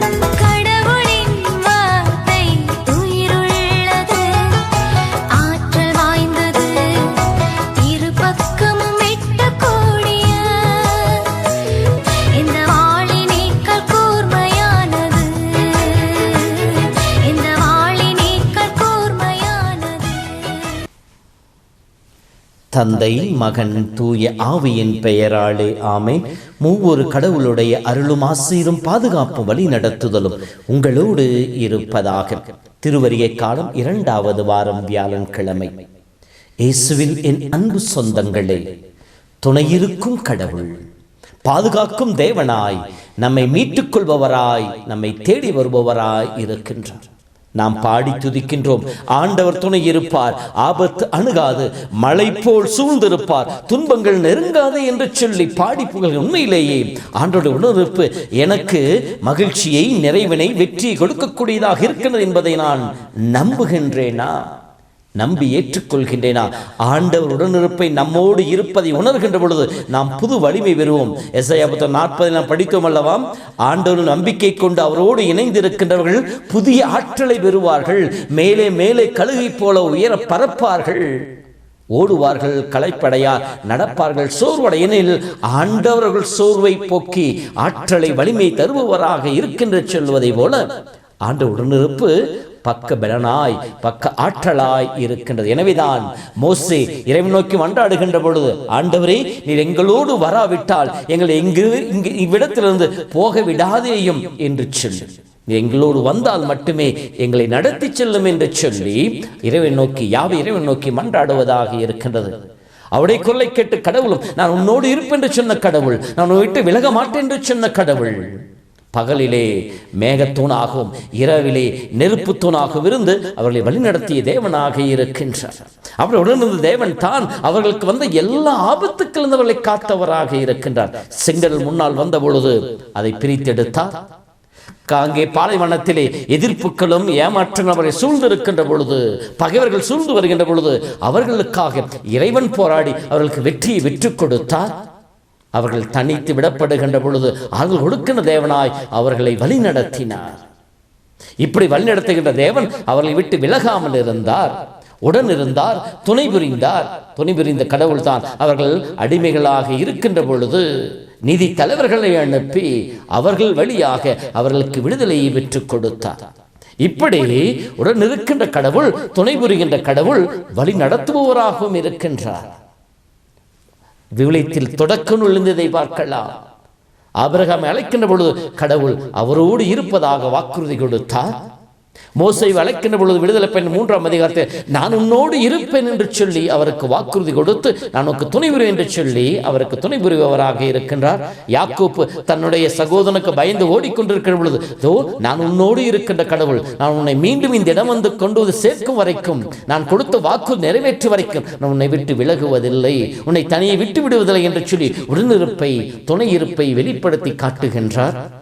Thank you. தந்தை மகன் தூய ஆவியின் பெயராலே ஆமை மூவொரு கடவுளுடைய அருளும் ஆசீரும் பாதுகாப்பும் வழி நடத்துதலும் உங்களோடு இருப்பதாக. திருவரிகை காலம் இரண்டாவது வாரம் வியாழன்கிழமை இயேசுவில் என் அன்பு சொந்தங்களே துணையிருக்கும் கடவுள் பாதுகாக்கும் தேவனாய் நம்மை மீட்டுக் கொள்பவராய் நம்மை தேடி வருபவராய் இருக்கின்றார். நாம் பாடி துதிக்கின்றோம். ஆண்டவர் துணை இருப்பார் ஆபத்து அணுகாது. மழை போல் சூழ்ந்திருப்பார். துன்பங்கள் நெருங்காது என்று சொல்லி பாடி புகழ் உண்மையிலேயே ஆண்டோட உணர்வு எனக்கு மகிழ்ச்சியை நிறைவினை வெற்றி கொடுக்கக்கூடியதாக இருக்கிறது என்பதை நான் நம்புகின்றேனா? நம்பி ஏற்றுக்கொள்கின்றேனா? ஆண்டவர் உடனிருப்பை நம்மோடு இருப்பதை உணர்கின்ற பொழுது நாம் புது வலிமை பெறுவோம். எஸ்ஐ புத்தகம் நாற்பதை நாம் படித்தோம் அல்லவாம் ஆண்டவர் நம்பிக்கை கொண்டு அவரோடு இணைந்திருக்கின்றவர்கள் புதிய ஆற்றலை பெறுவார்கள். மேலே மேலே கழுகை போல உயர பரப்பார்கள். ஓடுவார்கள் களைப்படையார் நடப்பார்கள் சோர்வடையனில் ஆண்டவர்கள் சோர்வை போக்கி ஆற்றலை வலிமை தருபவராக இருக்கின்ற சொல்வதை போல ஆண்டவருடனிருப்பு பக்க பலனாய் பக்க ஆற்றலாய் இருக்கின்றது. எனவேதான் மோசே இறைவன் நோக்கி மன்றாடுகின்ற பொழுது ஆண்டவரே நீர் எங்களோடு வராவிட்டால் எங்களை எங்கு இங்கு இவ்விடத்திலிருந்து போக விடாதேயும் என்று சொல்லு எங்களோடு வந்தால் மட்டுமே எங்களை நடத்தி செல்லும் என்று சொல்லி இறைவன் நோக்கி யாவை இறைவன் நோக்கி மன்றாடுவதாக இருக்கின்றது. அவருடைய கொள்ளை கேட்டு கடவுளும் நான் உன்னோடு இருப்பேன் என்று சொன்ன கடவுள் நான் உன்னை விட்டு விலக மாட்டேன் என்று சொன்ன கடவுள் பகலிலே மேகத்தூணாகவும் இரவிலே நெருப்பு தூணாகவும் இருந்து அவர்களை வழிநடத்திய தேவனாக இருக்கின்றார். அவருடன் இருந்த தேவன் தான் அவர்களுக்கு வந்த எல்லா ஆபத்துக்களிருந்து அவர்களை காத்தவராக இருக்கின்றார். செங்கல் முன்னால் வந்த பொழுது அதை பிரித்தெடுத்தார் அங்கே பாலைவனத்திலே எதிர்ப்புகளும் ஏமாற்றங்கள் அவரை சூழ்ந்திருக்கின்ற பொழுது பகைவர்கள் சூழ்ந்து வருகின்ற பொழுது அவர்களுக்காக இறைவன் போராடி அவர்களுக்கு வெற்றியை விற்றுக் கொடுத்தார். அவர்கள் தனித்து விடப்படுகின்ற பொழுது அவர்கள் கொடுக்கின்ற தேவனாய் அவர்களை வழிநடத்தினார். இப்படி வழிநடத்துகின்ற தேவன் அவர்களை விட்டு விலகாமல் இருந்தார் உடன் இருந்தார் துணை புரிந்தார். துணை புரிந்த கடவுள் தான் அவர்கள் அடிமைகளாக இருக்கின்ற பொழுது நிதி தலைவர்களை அனுப்பி அவர்கள் வழியாக அவர்களுக்கு விடுதலையை பெற்றுக் கொடுத்தார். இப்படி உடன் இருக்கின்ற கடவுள் துணை புரிகின்ற கடவுள் வழி நடத்துபவராகவும் இருக்கின்றார். விவிலியத்தில் தொடக்கம் விழுந்ததை பார்க்கலாம். ஆபிரகாம் அழைக்கின்ற பொழுது கடவுள் அவரோடு இருப்பதாக வாக்குறுதி கொடுத்தார். மோசை அழைக்கின்ற பொழுது விடுதலை பெண் மூன்றாம் அதிகாரத்தில் நான் உன்னோடு இருப்பேன் என்று சொல்லி அவருக்கு வாக்குறுதி கொடுத்து நான் உனக்கு துணை புரிவேன் என்று சொல்லி அவருக்கு துணை புரிபவராக இருக்கின்றார் யாக்கூப்பு தன்னுடைய சகோதரனுக்கு பயந்து ஓடிக்கொண்டிருக்கிற பொழுது தோ நான் உன்னோடு இருக்கின்ற கடவுள் நான் உன்னை மீண்டும் இந்த இடம் வந்து கொண்டு வந்து சேர்க்கும் வரைக்கும் நான் கொடுத்த வாக்கு நிறைவேற்று வரைக்கும் நான் உன்னை விட்டு விலகுவதில்லை உன்னை தனியே விட்டு விடுவதில்லை என்று சொல்லி உடனிருப்பை துணை இருப்பை வெளிப்படுத்தி காட்டுகின்றார்.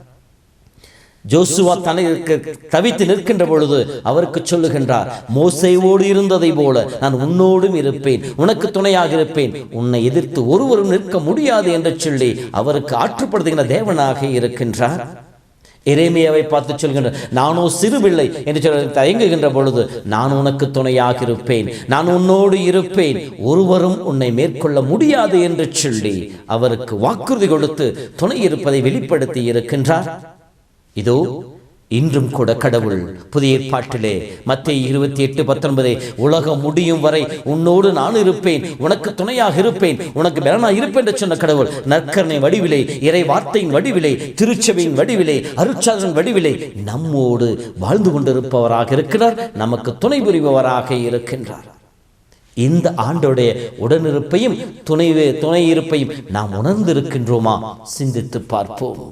ஜோசுவா தனக்கு தவித்து நிற்கின்ற பொழுது அவருக்கு சொல்லுகின்றார் மோசையோடு இருந்ததை போல நான் உன்னோடும் இருப்பேன் உனக்கு துணையாக இருப்பேன். உன்னை எதிர்த்து ஒருவரும் நிற்க முடியாது என்று சொல்லி அவருக்கு ஆற்றுப்படுத்துகின்ற தேவனாக இருக்கின்றார். எரேமியாவை பார்த்து சொல்கின்ற நானோ சிறுபிள்ளை என்று சொல்ல தயங்குகின்ற பொழுது நான் உனக்கு துணையாக இருப்பேன் நான் உன்னோடு இருப்பேன். ஒருவரும் உன்னை மேற்கொள்ள முடியாது என்று சொல்லி அவருக்கு வாக்குறுதி கொடுத்து துணை இருப்பதை வெளிப்படுத்தி இருக்கின்றார். இதோ இன்றும் கூட கடவுள் புதிய ஏற்பாட்டிலே மத்திய இருபத்தி எட்டு பத்தொன்பதே உலகம் முடியும் வரை உன்னோடு நான் இருப்பேன் உனக்கு துணையாக இருப்பேன் உனக்கு பலனா இருப்பேன் என்று சொன்ன கடவுள் நற்கரணை வடிவிலே இறை வார்த்தையின் வடிவிலே திருச்சபையின் வடிவிலே அருட்சாதன் வடிவிலே நம்மோடு வாழ்ந்து கொண்டிருப்பவராக இருக்கிறார் நமக்கு துணை புரிபவராக இருக்கின்றார். இந்த ஆண்டோடைய உடனிருப்பையும் துணை துணை இருப்பையும் நாம் உணர்ந்திருக்கின்றோமா? சிந்தித்து பார்ப்போம்.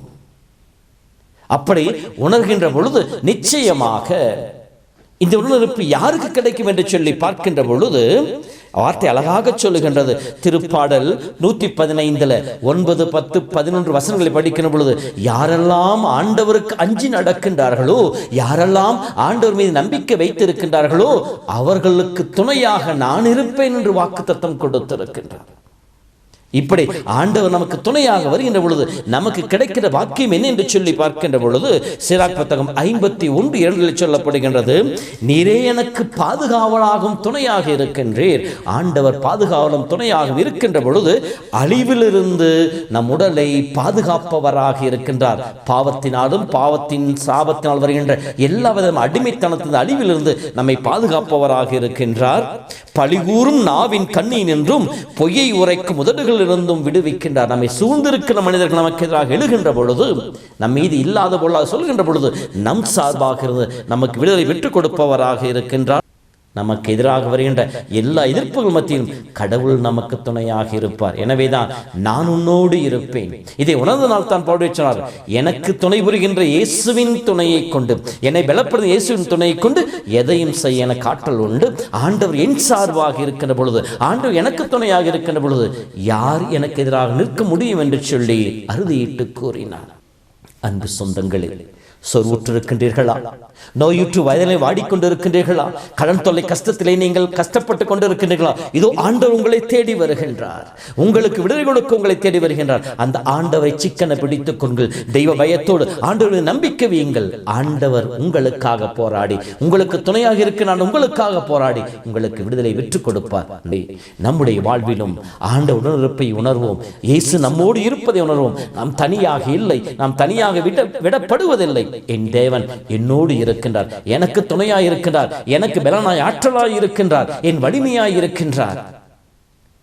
அப்படி உணர்கின்ற பொழுது நிச்சயமாக இந்த உணர்வு யாருக்கு கிடைக்கும் என்று சொல்லி பார்க்கின்ற பொழுது வார்த்தை அழகாக சொல்லுகின்றது. திருப்பாடல் நூத்தி பதினைந்துல ஒன்பது பத்து பதினொன்று வசனங்களை படிக்கின்ற பொழுது யாரெல்லாம் ஆண்டவருக்கு அஞ்சி நடக்கின்றார்களோ யாரெல்லாம் ஆண்டவர் மீது நம்பிக்கை வைத்திருக்கின்றார்களோ அவர்களுக்கு துணையாக நான் இருப்பேன் என்று வாக்குத்தத்தம் கொடுத்திருக்கின்றார். இப்படி ஆண்டவர் நமக்கு துணையாக வருகின்ற பொழுது நமக்கு கிடைக்கிற வாக்கியம் என்ன என்று சொல்லி பார்க்கின்ற பொழுது சிராக் புத்தகம் ஐம்பத்தி ஒன்று இரண்டில் சொல்லப்படுகின்றது நீரே எனக்கு பாதுகாவலாகும் துணையாக இருக்கின்றீர். ஆண்டவர் பாதுகாவலும் துணையாக இருக்கின்ற பொழுது அழிவிலிருந்து நம் உடலை பாதுகாப்பவராக இருக்கின்றார். பாவத்தினாலும் பாவத்தின் சாபத்தினால் வருகின்ற எல்லா விதமான அடிமைத்தனத்தின் அழிவிலிருந்து நம்மை பாதுகாப்பவராக இருக்கின்றார். பழிகூறும் நாவின் கண்ணீன் என்றும் பொய்யை உரைக்கும் உதடுகளில் இருந்தும் விடுவிக்கின்றார். நம்மை சூழ்ந்திருக்கிற மனிதர்கள் நமக்கு எதிராக எழுகின்ற பொழுது நம் மீது இல்லாத பொருளாக சொல்கின்ற பொழுது நம் சார்பாக இருந்து நமக்கு விடுதலை விட்டுக் கொடுப்பவராக இருக்கின்றார். நமக்கு எதிராக வருகின்ற எல்லா எதிர்ப்புகள் மத்தியிலும் கடவுள் நமக்கு துணையாக இருப்பார். எனவேதான் நான் உன்னோடு இருப்பேன். இதை உணர்ந்த நாள் தான் பாடுவே சொன்னார். எனக்கு துணை புரிகின்ற இயேசுவின் துணையை கொண்டு என்னை பலப்படுத்த இயேசுவின் துணையை கொண்டு எதையும் செய்ய எனக்கு ஆற்றல் உண்டு. ஆண்டவர் என் சார்பாக இருக்கின்ற பொழுது ஆண்டவர் எனக்கு துணையாக இருக்கின்ற பொழுது யார் எனக்கு எதிராக நிற்க முடியும் என்று சொல்லி அறுதியிட்டு கூறினார். அன்பு சொந்தங்களில் சொருவுற்றிருக்கின்றீர்களா? நோயுற்று வயதிலே வாடிக்கொண்டிருக்கின்றீர்களா? கடன் தொல்லை கஷ்டத்திலே நீங்கள் கஷ்டப்பட்டு கொண்டிருக்கின்றீர்களா? இதோ ஆண்டவர் உங்களை தேடி வருகின்றார். உங்களுக்கு விடுதலை கொடுக்க உங்களை தேடி வருகின்றார். அந்த ஆண்டவரை சிக்கனை பிடித்துக் கொள்ளுங்கள். தெய்வ பயத்தோடு ஆண்டவரை நம்பிக்கை வையுங்கள். ஆண்டவர் உங்களுக்காக போராடி உங்களுக்கு துணையாக இருக்க நான் உங்களுக்காக போராடி உங்களுக்கு விடுதலை விற்றுக் கொடுப்பார். நம்முடைய வாழ்விலும் ஆண்ட உணர்ப்பை உணர்வோம். இயேசு நம்மோடு இருப்பதை உணர்வோம். நாம் தனியாக இல்லை நாம் தனியாக விட விடப்படுவதில்லை. என் தேவன் என்னோடு இருக்கின்றார். எனக்கு துணையாய் இருக்கின்றார் எனக்கு பலனாய் ஆற்றலாய் இருக்கின்றார் என் வலிமையாய் இருக்கின்றார்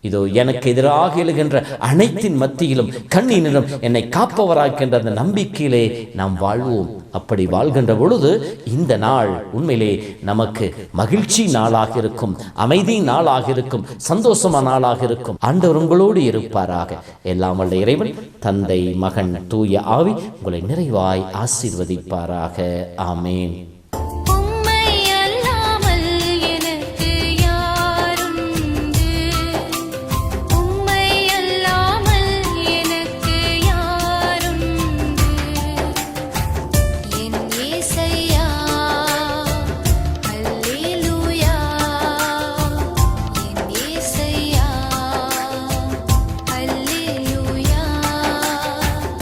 இதோ எனக்கு எதிராக எழுகின்ற அனைத்தின் மத்தியிலும் கண்ணீரிலும் என்னை காப்பவராக்கின்ற அந்த நம்பிக்கையிலே நாம் வாழ்வோம். அப்படி வாழ்கின்ற பொழுது இந்த நாள் உண்மையிலே நமக்கு மகிழ்ச்சி நாளாக இருக்கும் அமைதி நாளாக இருக்கும் சந்தோஷமான நாளாக இருக்கும். ஆண்டவர் உங்களோடு இருப்பாராக. எல்லாம் வல்ல இறைவன் தந்தை மகன் தூய ஆவி உங்களை நிறைவாய் ஆசீர்வதிப்பாராக. ஆமேன்.